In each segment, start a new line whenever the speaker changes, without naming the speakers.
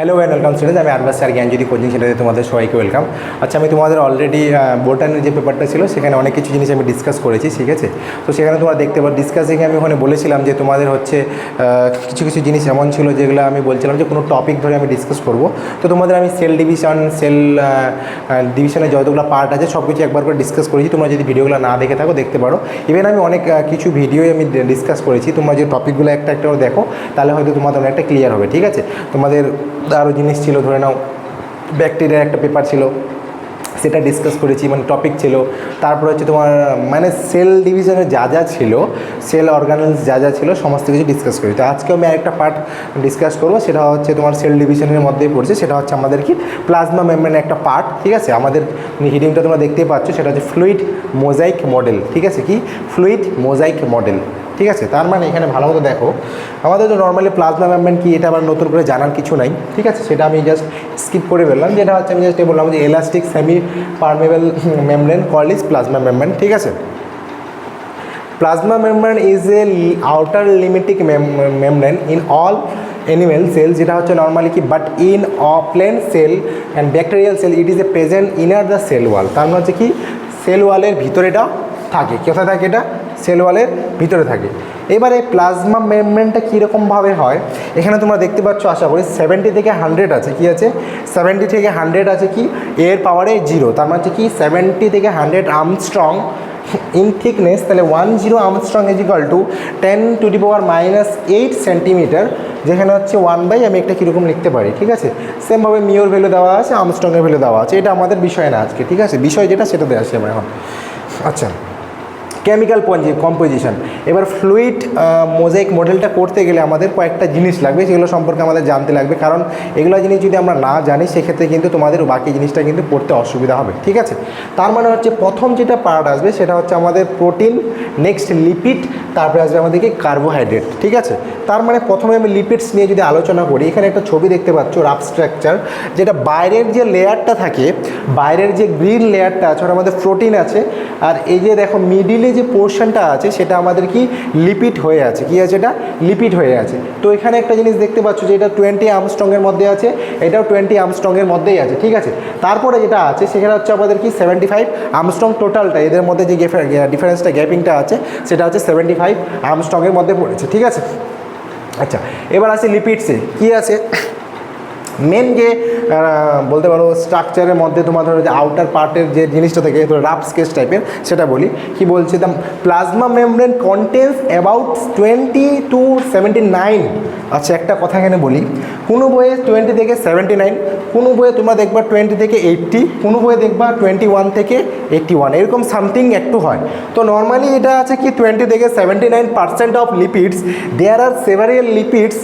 Hello and welcome student আমি আরবাস sir জ্ঞানজ্যোতি coaching সেন্টারে তোমাদের সবাইকে ওয়েলকাম আচ্ছা আমি তোমাদের অলরেডি বোটানের যে পেপারটা ছিল, সেখানে অনেক কিছু জিনিস আমি ডিসকাস করেছি, ঠিক আছে? তো সেখানে তোমরা দেখতে পারো ডিসকাসিংয়ে আমি ওখানে বলেছিলাম যে তোমাদের হচ্ছে কিছু কিছু জিনিস এমন ছিল যেগুলো আমি বলছিলাম যে কোনো টপিক ধরে আমি ডিসকাস করব। তো তোমাদের আমি সেল ডিভিশন সেল ডিভিশনের যতগুলো পার্ট আছে সব কিছু একবার করে ডিসকাস করেছি। তোমরা যদি ভিডিওগুলো না দেখে থাকো, দেখতে পারো। ইভেন আমি অনেক কিছু ভিডিওই আমি ডিসকাস করেছি। তোমরা যে টপিকগুলো একটা একটা দেখো, তাহলে হয়তো তোমাদের অনেকটা ক্লিয়ার হবে, ঠিক আছে? তোমাদের আরও জিনিস ছিল, ধরে নাও ব্যাকটেরিয়ার একটা পেপার ছিল, সেটা ডিসকাস করেছি মানে টপিক ছিল। তারপর হচ্ছে তোমার মানে সেল ডিভিশনে যা যা ছিল সেল অর্গানাইজ যা যা ছিল, সমস্ত কিছু ডিসকাস করি। তো আজকেও আমি আরেকটা পার্ট ডিসকাস করব, সেটা হচ্ছে তোমার সেল ডিভিশনের মধ্যেই পড়ছে, সেটা হচ্ছে আমাদের কি প্লাজমা মেমব্রেনের একটা পার্ট ঠিক আছে? আমাদের হিডিংটা তোমরা দেখতেই পাচ্ছ, সেটা হচ্ছে ফ্লুইড মোজাইক মডেল ঠিক আছে কি? ফ্লুইড মোজাইক মডেল ঠিক আছে? তার মানে এখানে ভালো মতো দেখো। আমাদের তো নর্মালি প্লাজমা মেমব্রেন কি, এটা আবার নতুন করে জানার কিছু নাই, ঠিক আছে? সেটা আমি জাস্ট স্কিপ করে ফেললাম। যেটা হচ্ছে আমি জাস্ট বললাম যে elastic semi permeable membrane call is plasma membrane ঠিক আছে? Plasma membrane a l- outer limiting mem- in all animal cells, যেটা হচ্ছে নর্মালি কি but in plant cell and bacterial cell it is a present inner the cell wall তার মানে হচ্ছে কি sell ওয়ালের ভিতরে এটা থাকে। কোথায় থাকে এটা? সেল ওয়ালের ভিতরে থাকে। এবারে প্লাজমা মেমব্রেনটা কীরকমভাবে হয়? এখানে তোমরা দেখতে পাচ্ছ, আশা করি সেভেন্টি থেকে হান্ড্রেড আছে, কি আছে? সেভেন্টি থেকে হান্ড্রেড আছে কি? এর পাওয়ারে জিরো তার মানে কি সেভেন্টি থেকে হান্ড্রেড আর্মস্ট্রং ইন থিকনেস তাহলে one zero angstrom is equal to ten to the power minus eight centimetre যেখানে হচ্ছে ওয়ান বাই আমি একটা কীরকম লিখতে পারি, ঠিক আছে? সেমভাবে মিওর ভ্যালু দেওয়া আছে আর্মস্ট্রংয়ের ভ্যালু দেওয়া আছে, এটা আমাদের বিষয় না আজকে, ঠিক আছে? বিষয় যেটা সেটা দেওয়া আছে আমরা এখন। আচ্ছা। কেমিক্যাল কম্পোজিশন এবার ফ্লুইড মোজাইক মডেলটা করতে গেলে আমাদের কয়েকটা জিনিস লাগবে, সেগুলো সম্পর্কে আমাদের জানতে লাগবে। কারণ এগুলো জিনিস যদি আমরা না জানি, সেক্ষেত্রে কিন্তু তোমাদের বাকি জিনিসটা কিন্তু পড়তে অসুবিধা হবে, ঠিক আছে? তার মানে হচ্ছে প্রথম যেটা পার্ট আসবে, সেটা হচ্ছে আমাদের প্রোটিন নেক্সট লিপিড তারপরে আসবে আমাদেরকে কার্বোহাইড্রেট ঠিক আছে? তার মানে প্রথমে আমি লিপিডস নিয়ে যদি আলোচনা করি, এখানে একটা ছবি দেখতে পাচ্ছ রাফ স্ট্রাকচার যেটা বাইরের যে লেয়ারটা থাকে, বাইরের যে গ্রিন লেয়ারটা আছে ওটা আমাদের প্রোটিন আছে, আর এই যে দেখো মিডিলে যে পোর্শনটা আছে, সেটা আমাদের কি লিপিড হয়ে আছে। কি আছে এটা? লিপিড হয়ে আছে। তো এখানে একটা জিনিস দেখতে পাচ্ছ যে এটা টোয়েন্টি আর্মস্ট্রংয়ের মধ্যে আছে, এটাও টোয়েন্টি আর্মস্ট্রংয়ের মধ্যেই আছে, ঠিক আছে? তারপরে যেটা আছে, সেখানে হচ্ছে আমাদের কি সেভেন্টি ফাইভ আর্মস্ট্রং টোটালটা, এদের মধ্যে যে ডিফারেন্সটা গ্যাপিংটা আছে, সেটা হচ্ছে সেভেন্টি ফাইভ আর্মস্ট্রংয়ের মধ্যে পড়েছে, ঠিক আছে? আচ্ছা এবার আছে লিপিডসে কি আছে? মেন যে বলতে পারো স্ট্রাকচারের মধ্যে তোমার ধরো যে আউটার পার্টের যে জিনিসটা থাকে রাফ স্কেচ টাইপের সেটা বলি। কি বলছে the plasma membrane contains about twenty to seventy nine আচ্ছা একটা কথা এখানে বলি। কোনো বইয়ে টোয়েন্টি থেকে সেভেন্টি নাইন কোনো বইয়ে তোমরা দেখবা টোয়েন্টি থেকে এইট্টি কোনো বইয়ে দেখবা টোয়েন্টি ওয়ান থেকে এইট্টি ওয়ান এরকম সামথিং একটু হয়। তো নর্মালি এটা আছে কি টোয়েন্টি থেকে seventy nine percent of lipids there are several lipids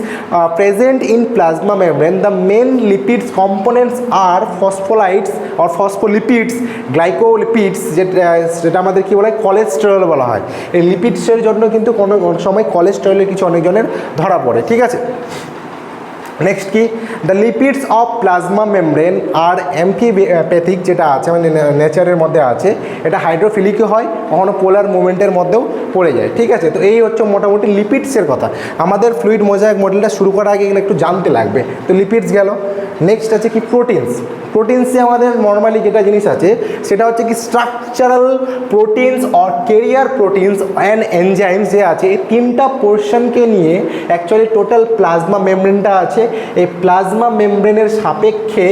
present in plasma membrane the main lipids components are phospholipids or phospholipids glycolipids যেটা সেটা আমাদের কী বলা হয় কোলেস্টেরল বলা হয়। এই লিপিডসের জন্য কিন্তু কোনো সময় কোলেস্টেরলের কিছু অনেকজনের ধরা পড়ে, ঠিক আছে? নেক্সট কি? The lipids of plasma membrane are amphipathic যেটা আছে মানে নেচারের মধ্যে আছে, এটা হাইড্রোফিলিকও হয়, কখনো পোলার মুভমেন্টের মধ্যেও পড়ে যায়, ঠিক আছে? তো এই হচ্ছে মোটামুটি লিপিডসের কথা। আমাদের ফ্লুইড মোজাইক মডেলটা শুরু করার আগে এগুলো একটু জানতে লাগবে। তো লিপিডস গেল। নেক্সট আছে কি? প্রোটিনস প্রোটিনসে আমাদের নর্মালি যেটা জিনিস আছে, সেটা হচ্ছে কি structural proteins or carrier proteins and enzymes যে আছে, এই তিনটা পোর্শনকে নিয়ে অ্যাকচুয়ালি টোটাল প্লাজমা মেমব্রেনটা আছে এই প্লাজমা মেমব্রেনের সাপেক্ষে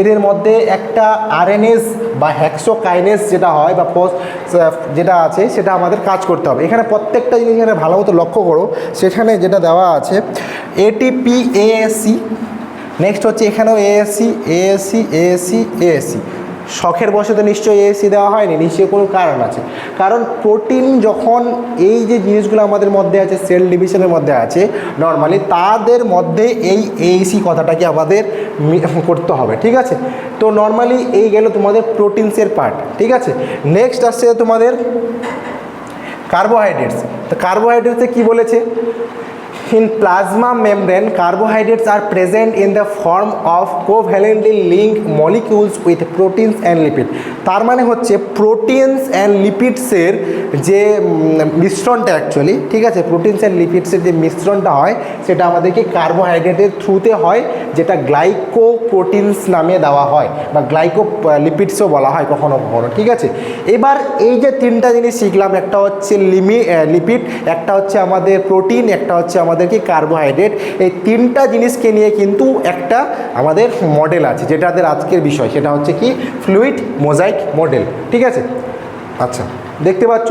এদের মধ্যে একটা আরএনএস বা হ্যাক্সোকাইনেস যেটা হয় বা যেটা আছে, সেটা আমাদের কাজ করতে হবে। এখানে প্রত্যেকটা জিনিস এখানে ভালো মতো লক্ষ্য করো। সেখানে যেটা দেওয়া আছে এটিপি এএসসি নেক্সট হচ্ছে এখানেও এএসসি এএসসি এএসসি এএসসি শখের বসে তো নিশ্চয়ই এসি দেওয়া হয়নি, নিশ্চয়ই কোনো কারণ আছে। কারণ প্রোটিন যখন এই যে জিনিসগুলো আমাদের মধ্যে আছে সেল ডিভিশনের মধ্যে আছে নর্মালি তাদের মধ্যে এই এইসি কথাটাকে আমাদের করতে হবে, ঠিক আছে? তো নর্মালি এই গেল তোমাদের প্রোটিনসের পার্ট ঠিক আছে? নেক্সট আসছে তোমাদের কার্বোহাইড্রেটস তো কার্বোহাইড্রেটসে কী বলেছে? In plasma membrane, carbohydrates are present in the form of covalently linked molecules with proteins and lipids. তার মানে হচ্ছে প্রোটিনস অ্যান্ড লিপিডসের যে মিশ্রণটা অ্যাকচুয়ালি ঠিক আছে? প্রোটিনস অ্যান্ড লিপিডসের যে মিশ্রণটা হয়, সেটা আমাদেরকে কার্বোহাইড্রেটের থ্রুতে হয়, যেটা গ্লাইকো প্রোটিনস নামে দেওয়া হয়, বা গ্লাইকো লিপিডসও বলা হয় কখনো কখনো, ঠিক আছে? এবার এই যে তিনটা জিনিস শিখলাম, একটা হচ্ছে লিমি লিপিড একটা হচ্ছে আমাদের প্রোটিন একটা হচ্ছে আমাদের কি কার্বোহাইড্রেট এই তিনটা জিনিসকে নিয়ে কিন্তু একটা আমাদের মডেল আছে যেটাদের আজকের বিষয়, সেটা হচ্ছে কি? ফ্লুইড মোজাইক মডেল ঠিক আছে? আচ্ছা। দেখতে পাচ্ছ?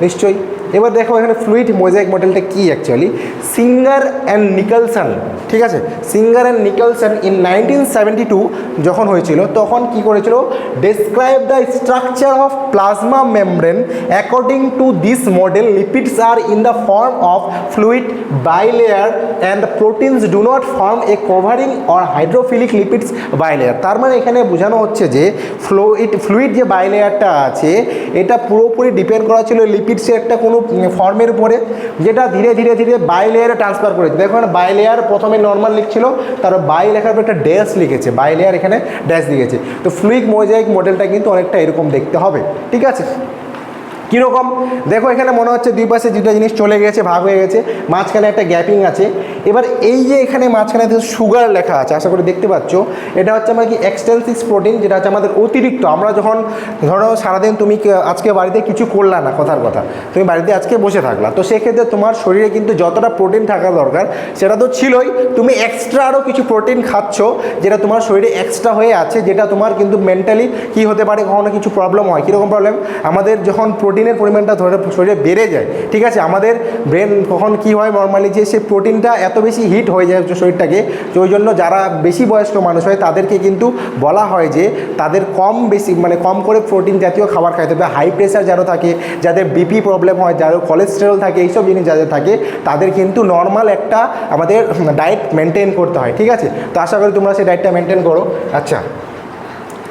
নিশ্চয়ই। এবার দেখো এখানে ফ্লুইড মোজাইক মডেলটা কী অ্যাকচুয়ালি সিঙ্গার অ্যান্ড নিকলসন ঠিক আছে? Singer and Nicolson in nineteen seventy two যখন হয়েছিল, তখন কি করেছিল? Describe the structure of plasma membrane according to this model lipids are in the form of fluid bilayer and proteins do not form a covering or hydrophilic lipids bilayer তার মানে এখানে বোঝানো হচ্ছে যে ফ্লুইড ফ্লুইড যে বাইলেয়ারটা আছে, এটা পুরোপুরি ডিপেন্ড করা ছিল লিপিডসের একটা কোনো ফর্মের উপরে, যেটা ধীরে ধীরে ধীরে বাই লেয়ারে ট্রান্সফার করেছে। দেখো এখানে বাই লেয়ার প্রথমে নর্মাল লিখছিল, তারপর বাই লেখার পর একটা ড্যাশ লিখেছে বাই লেয়ার এখানে ড্যাশ লিখেছে তো ফ্লুইক মোজাইক মডেলটা কিন্তু অনেকটা এরকম দেখতে হবে, ঠিক আছে? কীরকম? দেখো, এখানে মনে হচ্ছে দুই পাশে দুটো জিনিস চলে গেছে, ভাগ হয়ে গেছে, মাঝখানে একটা গ্যাপিং আছে। এবার এই যে এখানে মাঝখানে সুগার লেখা আছে, আশা করি দেখতে পাচ্ছ, এটা হচ্ছে আমার কি এক্সটেন্সিভ প্রোটিন যেটা হচ্ছে আমাদের অতিরিক্ত। আমরা যখন, ধরো, সারাদিন তুমি আজকে বাড়িতে কিছু করলা না, কথার কথা, তুমি বাড়িতে আজকে বসে থাকলা, তো সেক্ষেত্রে তোমার শরীরে কিন্তু যতটা প্রোটিন থাকা দরকার, সেটা তো ছিলই, তুমি এক্সট্রা আরও কিছু প্রোটিন খাচ্ছ, যেটা তোমার শরীরে এক্সট্রা হয়ে আছে, যেটা তোমার কিন্তু মেন্টালি কি হতে পারে, কখনো কিছু প্রবলেম হয়। কীরকম প্রবলেম আমাদের যখন প্রোটিনের পরিমাণটা ধরে শরীরে বেড়ে যায়। ঠিক আছে? আমাদের ব্রেন কখন কি হয় নর্মালি যে সে প্রোটিনটা এত বেশি হিট হয়ে যায় শরীরটাকে তো ওই জন্য যারা বেশি বয়স্ক মানুষ হয়, তাদেরকে কিন্তু বলা হয় যে তাদের কম বেশি মানে কম করে প্রোটিন জাতীয় খাবার খাইতে হবে। হাই প্রেশার যারা থাকে, যাদের বিপি প্রবলেম হয়, যাদের কোলেস্টেরল থাকে, এইসব জিনিস যাদের থাকে, তাদের কিন্তু নর্মাল একটা আমাদের ডায়েট মেনটেন করতে হয়। ঠিক আছে? তো আশা করি তোমরা সেই ডায়েটটা মেনটেন করো। আচ্ছা।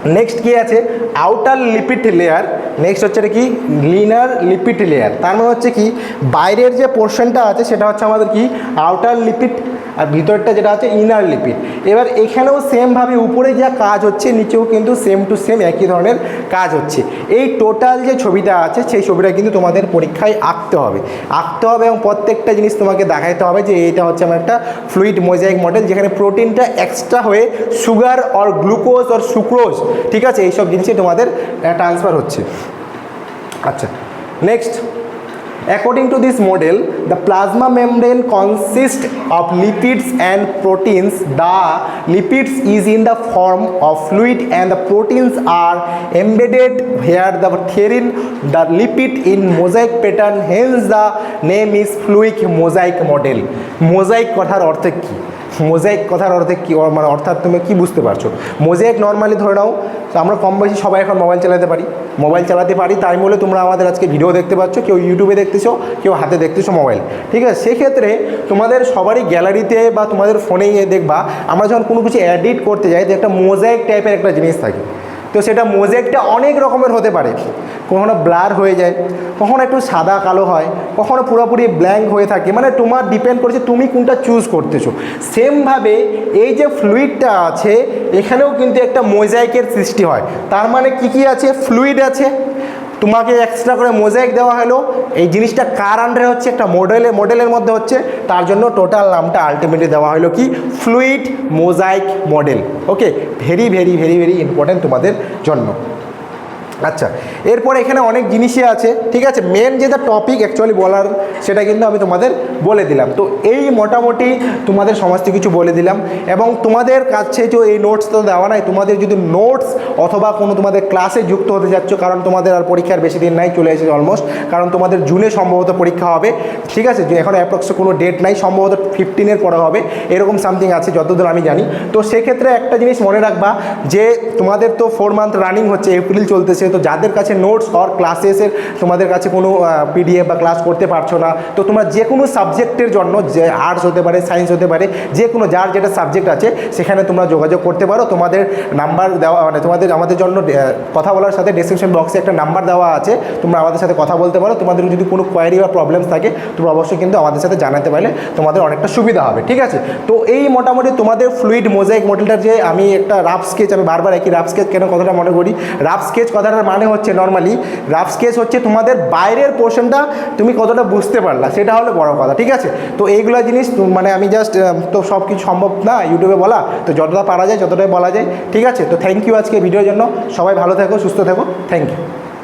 নেক্সট কি আছে? আউটার লিপিড লেয়ার নেক্সট হচ্ছে এটা কি? লিনার লিপিড লেয়ার তার মানে হচ্ছে কি, বাইরের যে পোর্শনটা আছে, সেটা হচ্ছে আমাদের কি? আউটার লিপিড আর ভিতরটা যেটা আছে ইনার লিপিড এবার এখানেও সেমভাবে উপরে যা কাজ হচ্ছে, নিচেও কিন্তু সেম টু সেম একই ধরনের কাজ হচ্ছে। এই টোটাল যে ছবিটা আছে, সেই ছবিটা কিন্তু তোমাদের পরীক্ষায় আঁকতে হবে। আঁকতে হবে এবং প্রত্যেকটা জিনিস তোমাকে দেখাইতে হবে যে এটা হচ্ছে আমার একটা ফ্লুইড মোজাইক মডেল যেখানে প্রোটিনটা এক্সট্রা হয়ে sugar or glucose or sucrose ঠিক আছে? এইসব জিনিসে তোমাদের ট্রান্সফার হচ্ছে। আচ্ছা next According to this model, the plasma membrane consists of lipids and proteins. The lipids is in the form of fluid and the proteins are embedded here the therein the lipid in mosaic pattern hence the name is fluid mosaic model. Mosaic কথার অর্থ কি mosaic কথার অর্থে কি মানে অর্থাৎ তুমি কি বুঝতে পারছ? মোজাইক নর্মালি ধরে নাও আমরা কম বেশি সবাই এখন মোবাইল চালাতে পারি। মোবাইল চালাতে পারি, তাই বলে তোমরা আমাদের আজকে ভিডিও দেখতে পাচ্ছ, কেউ ইউটিউবে দেখতেছো, কেউ হাতে দেখতেছো মোবাইল ঠিক আছে? সেক্ষেত্রে তোমাদের সবারই গ্যালারিতে বা তোমাদের ফোনে দেখবা, আমরা যখন কোনো কিছু অ্যাডিট করতে যাই তো একটা মোজাইক টাইপের একটা জিনিস থাকে। তো সেটা মোজেকটা অনেক রকমের হতে পারে। কখনো ব্লার হয়ে যায়, কখনো একটু সাদা কালো হয়, কখনো পুরোপুরি ব্ল্যাঙ্ক হয়ে থাকে। মানে তোমার ডিপেন্ড করছে তুমি কোনটা চুজ করতেছো। সেমভাবে এই যে ফ্লুইডটা আছে, এখানেও কিন্তু একটা মোজাইকের সৃষ্টি হয়। তার মানে কি কি আছে? ফ্লুইড আছে। তোমাকে এক্সট্রা করে মোজাইক দেওয়া হলো। এই জিনিসটা কার আন্ডারে হচ্ছে? একটা মডেলে মডেলের মধ্যে হচ্ছে। তার জন্য টোটাল নামটা আলটিমেটলি দেওয়া হলো কি? Fluid mosaic model okay very very very very important তোমাদের জন্য। আচ্ছা এরপর এখানে অনেক জিনিসই আছে, ঠিক আছে? মেন যেটা টপিক অ্যাকচুয়ালি বলার, সেটা কিন্তু আমি তোমাদের বলে দিলাম। তো এই মোটামুটি তোমাদের সমস্ত কিছু বলে দিলাম, এবং তোমাদের কাছে যে এই নোটস তো দেওয়া নাই, তোমাদের যদি নোটস অথবা কোনো তোমাদের ক্লাসে যুক্ত হতে যাচ্ছ কারণ তোমাদের আর পরীক্ষার বেশি দিন নাই, চলে এসেছে অলমোস্ট কারণ তোমাদের জুনে সম্ভবত পরীক্ষা হবে, ঠিক আছে? এখন অ্যাপ্রক্স কোনো ডেট নাই, সম্ভবত ফিফটিনের পরে হবে, এরকম সামথিং আছে, যতদূর আমি জানি। তো সেক্ষেত্রে একটা জিনিস মনে রাখবা, যে তোমাদের তো ফোর মান্থ রানিং হচ্ছে এপ্রিল চলতেছে তো যাদের কাছে নোটস অর ক্লাসেসের তোমাদের কাছে কোনো পিডিএফ বা ক্লাস করতে পারছ না, তো তোমরা যে কোনো সাবজেক্টের জন্য, যে আর্টস হতে পারে সায়েন্স হতে পারে, যে কোনো যার যেটা সাবজেক্ট আছে, সেখানে তোমরা যোগাযোগ করতে পারো। তোমাদের নাম্বার দেওয়া মানে তোমাদের, আমাদের জন্য কথা বলার সাথে ডিসক্রিপশন বক্সে একটা নাম্বার দেওয়া আছে। তোমরা আমাদের সাথে কথা বলতে পারো। তোমাদের যদি কোনো কোয়ারি বা প্রবলেমস থাকে, তোমরা অবশ্যই কিন্তু আমাদের সাথে জানাতে পারলে তোমাদের অনেকটা সুবিধা হবে, ঠিক আছে? তো এই মোটামুটি তোমাদের ফ্লুইড মোজাইক মডেলটার যে আমি একটা রাফ স্কেচ আমি বারবার একই রাফ স্কেচ কেন কথাটা মনে করি? রাফ স্কেচ কথাটা কথাটার মানে হচ্ছে নর্মালি রাফ স্কেচ হচ্ছে তোমাদের বাইরের পোর্শনটা তুমি কতটা বুঝতে পারলা, সেটা হলো বড় কথা, ঠিক আছে? তো এইগুলো জিনিস মানে আমি জাস্ট তো সব কিছু সম্ভব না ইউটিউবে বলা, তো যতটা পারা যায়, যতটাই বলা যায়, ঠিক আছে? তো থ্যাংক ইউ আজকে ভিডিওর জন্য, সবাই ভালো থাকো, সুস্থ থাকো থ্যাংক ইউ